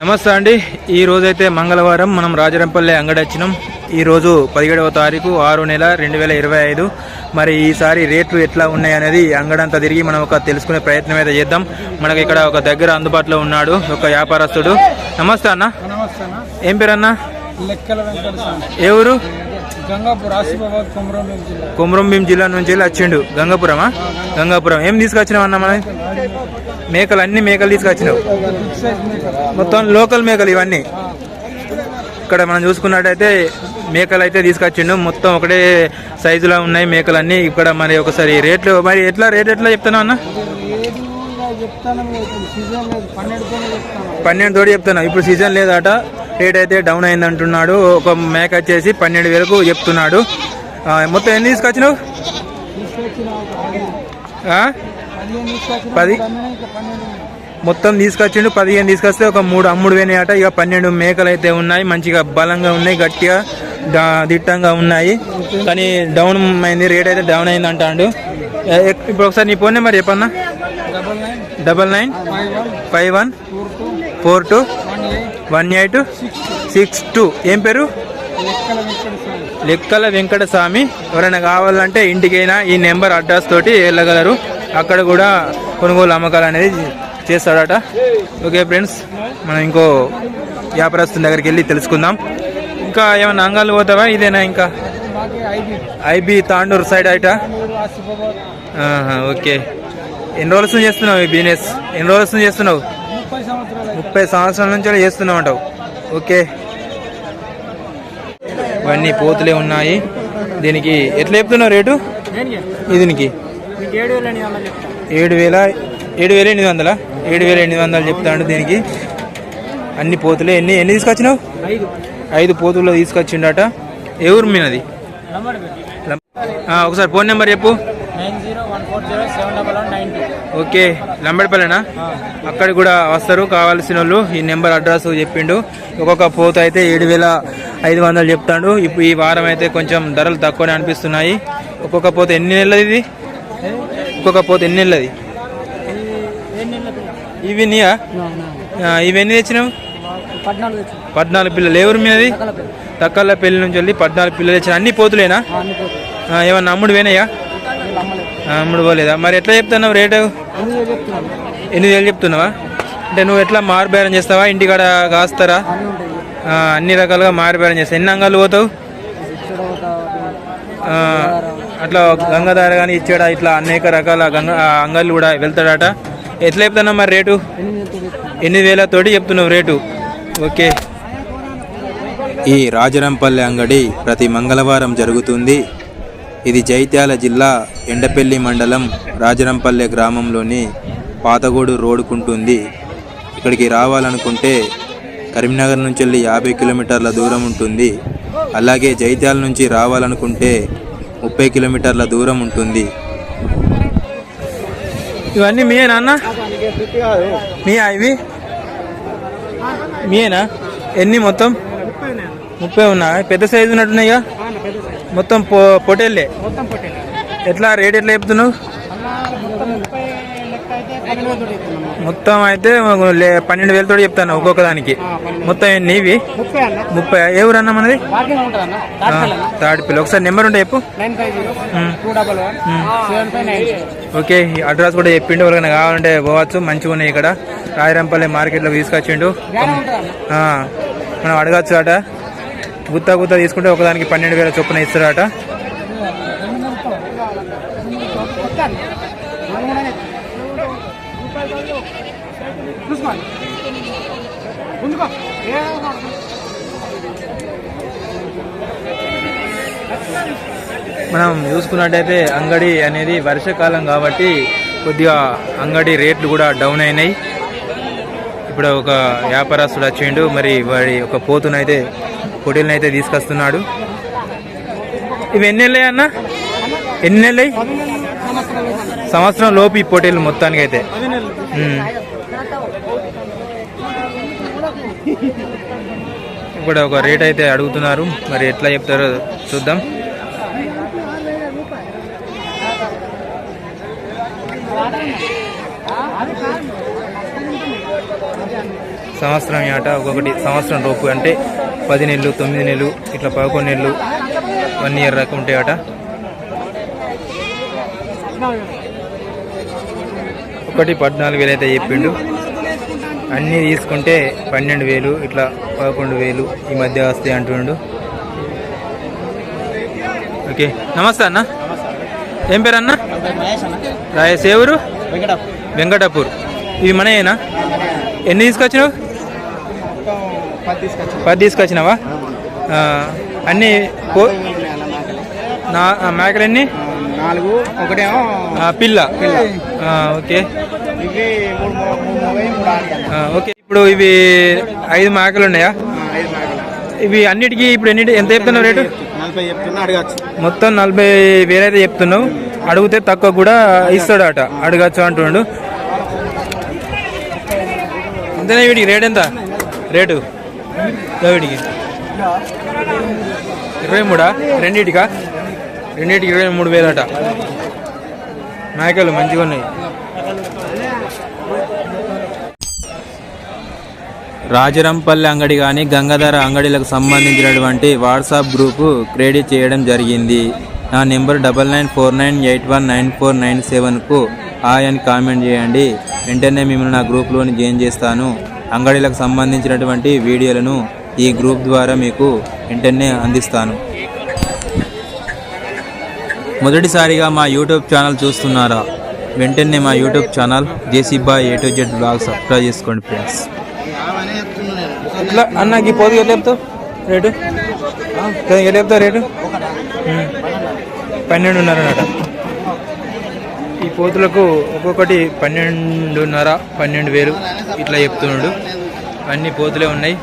నమస్తే అండి. ఈ రోజైతే మంగళవారం మనం రాజరంపల్లి అంగడి వచ్చినాం ఈ రోజు పదిహేడవ తారీఖు ఆరు నెల రెండు వేల ఇరవై ఐదు. మరి ఈసారి రేట్లు ఎట్లా ఉన్నాయి అనేది అంగడంతా తిరిగి మనం ఒక తెలుసుకునే ప్రయత్నం అయితే చేద్దాం. మనకి ఇక్కడ ఒక దగ్గర అందుబాటులో ఉన్నాడు ఒక వ్యాపారస్తుడు. నమస్తే అన్న. ఏం పేరు అన్న? ఏ ఊరు? కొమరంభీం జిల్లా. నుంచి వచ్చిండు. గంగాపురమా? గంగాపురం. ఏం తీసుకొచ్చినావు అన్న మన మేకలు అన్ని మేకలు తీసుకొచ్చినావు. మొత్తం లోకల్ మేకలు ఇవన్నీ. ఇక్కడ మనం చూసుకున్నట్టయితే మేకలు అయితే తీసుకొచ్చిండు. మొత్తం ఒకటే సైజులో ఉన్నాయి మేకలు అన్నీ ఇక్కడ మరి ఒకసారి రేట్లు మరి ఎట్లా రేట్ ఎట్లా చెప్తున్నావు అన్న? పన్నెండు తోడు చెప్తాను పన్నెండు ఇప్పుడు సీజన్ లేదట. రేట్ అయితే డౌన్ అయింది అంటున్నాడు ఒక మేక వచ్చేసి పన్నెండు వేలకు చెప్తున్నాడు. మొత్తం ఎన్ని తీసుకొచ్చినావు? పది. మొత్తం తీసుకొచ్చిండు పదిహేను తీసుకొస్తే ఒక మూడు అమ్ముడు పోయినాయట ఇక పన్నెండు మేకలు అయితే ఉన్నాయి మంచిగా బలంగా ఉన్నాయి గట్టిగా దిట్టంగా ఉన్నాయి. కానీ డౌన్ అయింది రేట్ అయితే డౌన్ అయింది అంటాడు ఇప్పుడు ఒకసారి నీ ఫోన్ నెంబర్ చెప్పన్నా? Double nine five one four two one eight six two ఏం పేరు? లెక్కల వెంకటస్వామి. ఎవరైనా కావాలంటే ఇంటికైనా ఈ నెంబర్ అడ్రస్ తోటి వెళ్ళగలరు. అక్కడ కూడా కొనుగోలు అమ్మకాలు అనేది చేస్తాడట. ఓకే ఫ్రెండ్స్ మనం ఇంకో వ్యాపారస్తుని దగ్గరికి వెళ్ళి తెలుసుకుందాం. ఇంకా ఏమైనా అంగాలు పోతావా? ఇదేనా ఇంకా? ఐబీ తాండూరు సైడ్ ఆహా, ఓకే. ఎన్ని రోజుల నుంచి చేస్తున్నావు ఈ బిజినెస్? ఎన్ని రోజుల నుంచి చేస్తున్నావు? ముప్పై సంవత్సరాలు నుంచి చేస్తున్నావు అంటావు. ఓకే. ఇవన్నీ పోతులే ఉన్నాయి. దీనికి ఎట్లా చెప్తున్నావు రేటు? దేనికి? ఏడు వేలు ఏడు వేల ఎనిమిది వందల? ఏడు వేల ఎనిమిది వందలు చెప్తాడు దీనికి. అన్ని పోతులే. ఎన్ని ఎన్ని తీసుకొచ్చినావు? ఐదు. పోతుల్లో తీసుకొచ్చిండట. ఏ ఊరు మీనది ఒకసారి ఫోన్ నెంబర్ చెప్పు. ఓకే. లంబడిపల్లినా? అక్కడ కూడా వస్తారు. కావాల్సిన వాళ్ళు ఈ నెంబర్ అడ్రస్ చెప్పిండు. ఒక్కొక్క పోత అయితే ఏడు వేల ఐదు వందలు చెప్తాడు. ఇప్పుడు ఈ వారం అయితే కొంచెం ధరలు తక్కువనే అనిపిస్తున్నాయి. ఒక్కొక్క పోత ఎన్ని నెలది ఇది? ఒక్కొక్క పోతే ఎన్ని నెలది ఇవి నీయా? ఇవి ఎన్ని తెచ్చినావు? పద్నాలుగు పిల్లలు. ఎవరు మీది తక్కల పెళ్ళి నుంచి వెళ్ళి పద్నాలుగు పిల్లలు తెచ్చిన అన్ని పోతులేనా? ఏమన్నా అమ్ముడు వేనయ్యా అమ్ముడు పోలేదా? మరి ఎట్లా చెప్తున్నావు రేటు? ఎనిమిది వేలు చెప్తున్నావా? అంటే నువ్వు ఎట్లా మారుబేరం చేస్తావా? ఇంటికాడ కాస్తారా? అన్ని రకాలుగా మారుబేరం చేస్తావు? ఎన్ని అంగాలు పోతావు? అట్లా గంగాధార కానీ ఇచ్చాడా ఇట్లా అనేక రకాల గంగ అంగళ్ళు కూడా వెళ్తాడట. ఎట్లా చెప్తున్నావు మరి రేటు? ఎన్ని ఎనిమిది వేల తోటి చెప్తున్నావు రేటు? ఓకే. ఈ రాజరంపల్లి అంగడి ప్రతి మంగళవారం జరుగుతుంది. ఇది జైత్యాల జిల్లా ఎండపల్లి మండలం రాజరంపల్లె గ్రామంలోని పాతగోడు రోడ్డుకుంటుంది. ఇక్కడికి రావాలనుకుంటే కరీంనగర్ నుంచి వెళ్ళి యాభై కిలోమీటర్ల దూరం ఉంటుంది. అలాగే జైత్యాల నుంచి రావాలనుకుంటే ముప్పై కిలోమీటర్ల దూరం ఉంటుంది. ఇవన్నీ మీయే నాన్న మీయా ఇవి? మీయేనా? ఎన్ని మొత్తం? ముప్పై ఉన్నా పెద్ద సైజు ఉన్నట్టున్నాయిగా? మొత్తం పొ పొటేళ్ళే? ఎట్లా రేట్ ఎట్లా చెప్తున్నావు? మొత్తం అయితే పన్నెండు వేలతో చెప్తాను ఒక్కొక్క దానికి. మొత్తం ఇవి? ముప్పై ఏ ఊరు అన్న. మనది తాడిపిల్ల ఒకసారి నెంబర్ ఉంటే చెప్పు. ఓకే అడ్రస్ కూడా చెప్పిండు. ఎవరికైనా కావాలంటే పోవచ్చు. మంచిగా ఉన్నాయి ఇక్కడ. రాయరంపల్లి మార్కెట్లో తీసుకొచ్చిండు. మనం అడగచ్చు అట గుత్తా గుత్తా తీసుకుంటే ఒకదానికి పన్నెండు వేల చొప్పున ఇస్తారట కొత్త అన్న నాలుగు చూసుకోండి ముందుకో. ఏ మనం చూసుకున్నట్టయితే అంగడి అనేది వర్షాకాలం కాబట్టి కొద్దిగా అంగడి రేట్లు కూడా డౌన్ అయినాయి. ఇప్పుడు ఒక వ్యాపారస్తుడు వచ్చిండు మరి వాడి ఒక పోతునైతే పొటీలను అయితే తీసుకొస్తున్నాడు. ఇవి ఎన్ని నెలలు అన్న? ఎన్ని నెలలు? సంవత్సరం లోపు ఈ పోటీలు మొత్తానికి అయితే. ఇప్పుడు ఒక రేట్ అయితే అడుగుతున్నారు. మరి ఎట్లా చెప్తారో చూద్దాం. సంవత్సరం ఆట ఒక్కొక్కటి సంవత్సరం రూపు అంటే పది నెలలు తొమ్మిది నెలలు ఇట్లా పదకొండు నెలలు వన్ ఇయర్ దాకా ఉంటాయి ఆట ఒకటి పద్నాలుగు వేలు అయితే చెప్పిండు. అన్నీ తీసుకుంటే పన్నెండు వేలు ఇట్లా పదకొండు వేలు ఈ మధ్య వస్తాయి అంటుండు. ఓకే. నమస్తే అన్న. ఏం పేరు అన్న? రాయస్ ఎవరు వెంకటాపూర్. ఇవి మనయేనా? ఎన్ని తీసుకొచ్చినావు? పది తీసుకొచ్చినావా? అన్నీ పో నా మేకలన్నీ నాలుగు ఒకటేమో ఆ, పిల్ల. ఆ, ఓకే. ఇవి ఓకే. ఇప్పుడు ఇవి ఐదు మేకలు ఉన్నాయా? ఇవి అన్నిటికీ ఇప్పుడు ఎన్ని ఎంత చెప్తున్నావు రేటు? నలభై చెప్తున్నా అడగచ్చు. మొత్తం నలభై వేలైతే చెప్తున్నావు. అడిగితే తక్కువ కూడా ఇస్తాడు అట అడగచ్చు అంటుండు. అంతేనా వీటికి రేట్ ఎంత? రేటు? వీటికి ఇరవై మూడా? రెండిటికా? రెండిటికి ఇరవై మూడు వేలట. మేకలు మంచిగా ఉన్నాయి. రాజరంపల్లి అంగడి కానీ గంగాధర అంగడిలకు సంబంధించినటువంటి వాట్సాప్ గ్రూపు క్రియేట్ చేయడం జరిగింది. నా number double nine four nine eight one nine four nine సెవెన్కు hi అని కామెంట్ చేయండి. వెంటనే మిమ్మల్ని నా గ్రూప్లోని జాయిన్ చేస్తాను. అంగడిలకు సంబంధించినటువంటి వీడియోలను ఈ గ్రూప్ ద్వారా మీకు వెంటనే అందిస్తాను. మొదటిసారిగా మా యూట్యూబ్ ఛానల్ చూస్తున్నారా? వెంటనే మా YouTube channel JC boy A to Z vlog subscribe చేసుకోండి ఫ్రెండ్స్ ఎట్లా అన్నకి పోదు ఎట్లా చెప్తావు? రేటు? ఎట్లా చెప్తావు రేటు. పన్నెండున్నర అన్నట ఈ పోతులకు ఒక్కొక్కటి పన్నెండున్నర పన్నెండు వేలు ఇట్లా చెప్తున్నాడు. అన్ని పోతులే ఉన్నాయి.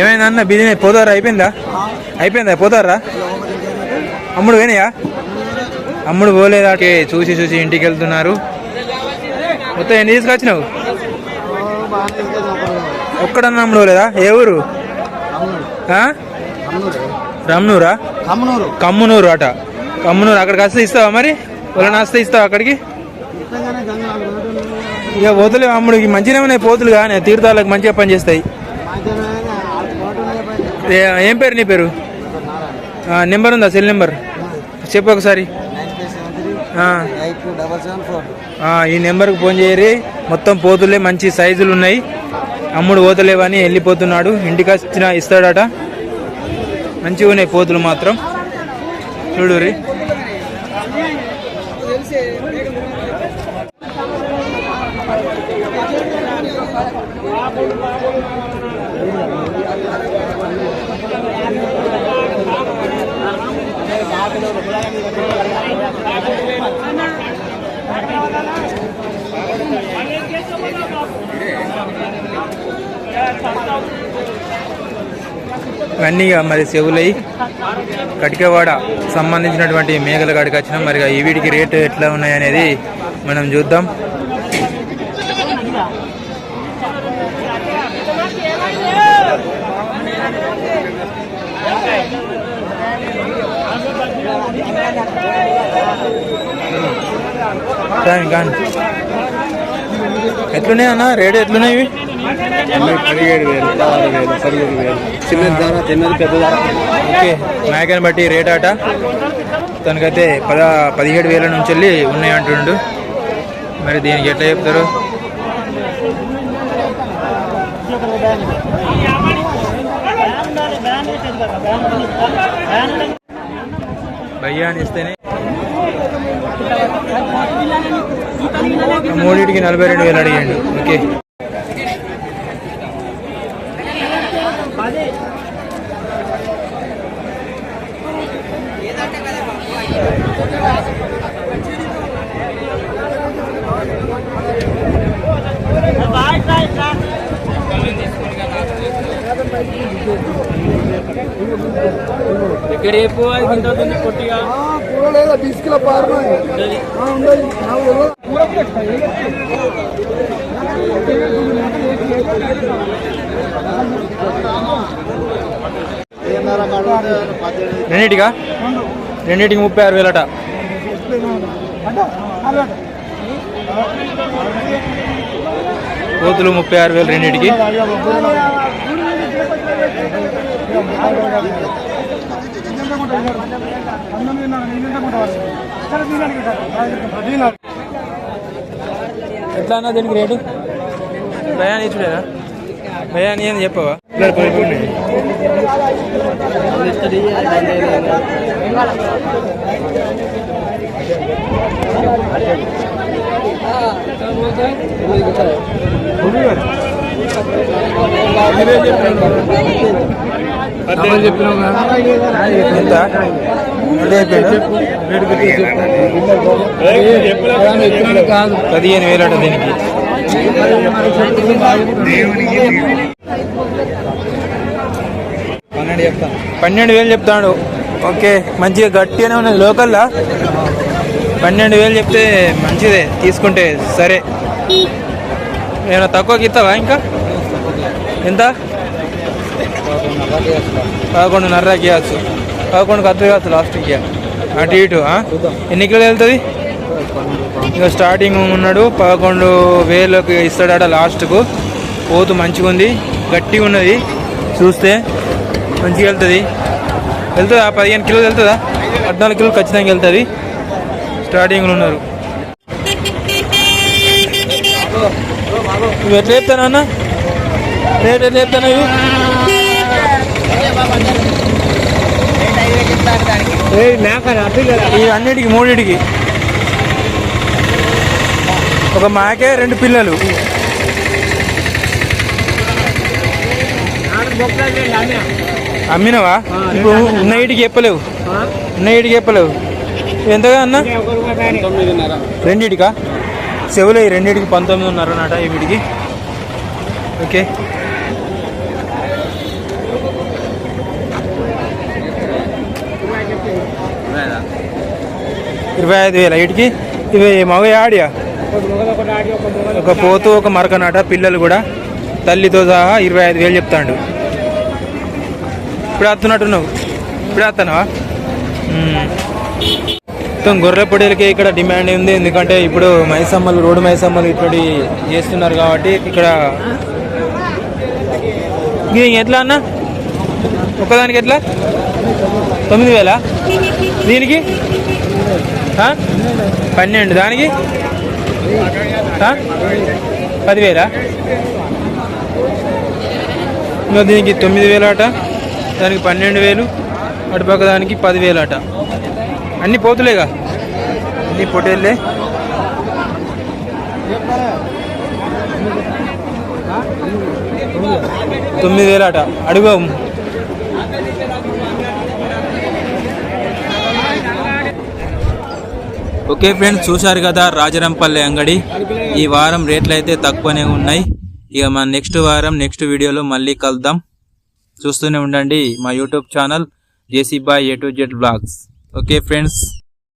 ఏమైంది అన్న బిజినెస్ పోతారా అయిపోయిందా? అయిపోయిందా పోతారా? అమ్ముడు పోయినాయా? అమ్ముడు పోలేదా చూసి చూసి ఇంటికి వెళ్తున్నారు మొత్తం ఎన్ని తీసుకొచ్చినావు? ఒక్కడన్నా అమ్ముడు పోలేదా? ఏ ఊరు? రమ్నూరా? కమ్మనూరు కమ్మునూరు అట. కమ్మునూరు అక్కడికి వస్తే ఇస్తావా మరి? వాళ్ళని వస్తే ఇస్తావా అక్కడికి? ఇక పోతులే అమ్ముడికి. మంచిగానే ఉన్నాయి పోతులు కానీ తీర్థాలకు మంచిగా పనిచేస్తాయి ఏం పేరు నీ పేరు? నెంబర్ ఉందా? Cell number? చెప్పు ఒకసారి ఆ, ఎయిట్ డబల్ సెవెన్ ఫోర్ ఆ, ఈ నెంబర్కి ఫోన్ చేయరి. మొత్తం పోతులే మంచి సైజులు ఉన్నాయి. అమ్ముడు పోతలేవని వెళ్ళిపోతున్నాడు. ఇంటికి వచ్చిన ఇస్తాడట. మంచిగా ఉన్నాయి పోతులు మాత్రం. చూడురి ఇవన్నీ మరి చెవులై. కటికవాడ సంబంధించినటువంటి మేకల కాడికి వచ్చిన. మరి ఈ వీటికి రేటు ఎట్లా ఉన్నాయనేది మనం చూద్దాం. కానీ కానీ ఎట్లున్నాయి అన్న? రేటు ఎట్లున్నాయి ఇవి? పదిహేడు వేలు పదహారు వేలు పదిహేడు వేలు. చిన్న ధర చిన్నది పెద్ద ధర ఓకే. మేకని బట్టి రేట్ ఆట. తనకైతే పద పదిహేడు వేల నుంచి వెళ్ళి ఉన్నాయి అంటుండు. మరి దీనికి ఎట్లా చెప్తారు? భయ్యా అని ఇస్తేనే మూడింటికి నలభై రెండు వేలు అడిగాడు. ఓకే. లేదా? డిస్క్లో పారు రెండింటికా? రెండింటికి ముప్పై ఆరు వేలట. కోతులు ముప్పై ఆరు వేలు రెండింటికి. ఎట్లా అన్నా దీనికి రేటు భయాన్ని ఇచ్చుడేనా భయాన్ని అని చెప్పవా? అదే పదిహేను వేలు అట దీనికి. పన్నెండు చెప్తాను పన్నెండు వేలు చెప్తాడు. ఓకే మంచిగా గట్టిగానే ఉన్నది. లోకల్లా? పన్నెండు వేలు చెప్తే మంచిదే తీసుకుంటే సరే. ఏమైనా తక్కువకి ఇస్తావా ఇంకా? ఎంత? పదకొండున్నరకి ఇవ్వచ్చు పదకొండుకి అర్థం కావచ్చు లాస్ట్కి అటు ఇటు? ఎన్ని కిలోలు వెళ్తుంది? ఇక స్టార్టింగ్ ఉన్నాడు పదకొండు వేలకు ఇస్తాడట లాస్ట్కు పోతు మంచిగా ఉంది గట్టిగా ఉన్నది. చూస్తే మంచిగా వెళ్తుంది. వెళ్తుందా? పదిహేను కిలోలు వెళ్తుందా? పద్నాలుగు కిలోలు ఖచ్చితంగా వెళ్తుంది. స్టార్టింగ్లో ఉన్నారు. నువ్వు ఎట్లా చెప్తాను అన్న? రేట్ ఎట్లా చెప్తాను అన్నిటికి మూడింటికి. ఒక మాకే రెండు పిల్లలు. అమ్మినవా? ఇప్పుడు ఉన్న ఇటుకి చెప్పలేవు. ఉన్న ఇటుకి చెప్పలేవు. ఎంతగా అన్న? రెండిటికా? చెవులు రెండిటికి పంతొమ్మిది ఉన్నారన్నట ఈ ఓకే. ఇరవై ఐదు వేల. వీటికి ఇవి మగ ఆడియా ఒక పోతు ఒక మరకనాట పిల్లలు కూడా. తల్లితో సహా ఇరవై ఐదు వేలు చెప్తాడు. ఇప్పుడు వస్తున్నట్టున్నావు ఇప్పుడు వస్తున్నావా మొత్తం గొర్రె పొడిలకి ఇక్కడ డిమాండ్ ఉంది. ఎందుకంటే ఇప్పుడు మైసమ్మలు రోడ్డు మైసమ్మలు ఇటువంటి చేస్తున్నారు కాబట్టి ఇక్కడ ఇది ఎట్లా అన్న? ఒకదానికి ఎట్లా? తొమ్మిది వేలా? దీనికి? పన్నెండు. దానికి? పదివేలా? ఇంకా దీనికి తొమ్మిది వేలు అట దానికి పన్నెండు వేలు. అటుపక్క దానికి పదివేలు అట అన్ని పోతులేగా? అన్ని పొటేళ్ళే తొమ్మిది వేలు అట అడుగు. ఓకే ఫ్రెండ్స్ చూశారు కదా రాజరంపల్లి అంగడి. ఈ వారం రేట్లు అయితే తక్కువనే ఉన్నాయి. ఇక మన నెక్స్ట్ వారం నెక్స్ట్ వీడియోలో మళ్ళీ కలుద్దాం. చూస్తూనే ఉండండి మా YouTube channel JC boy A to Z vlogs. Okay friends.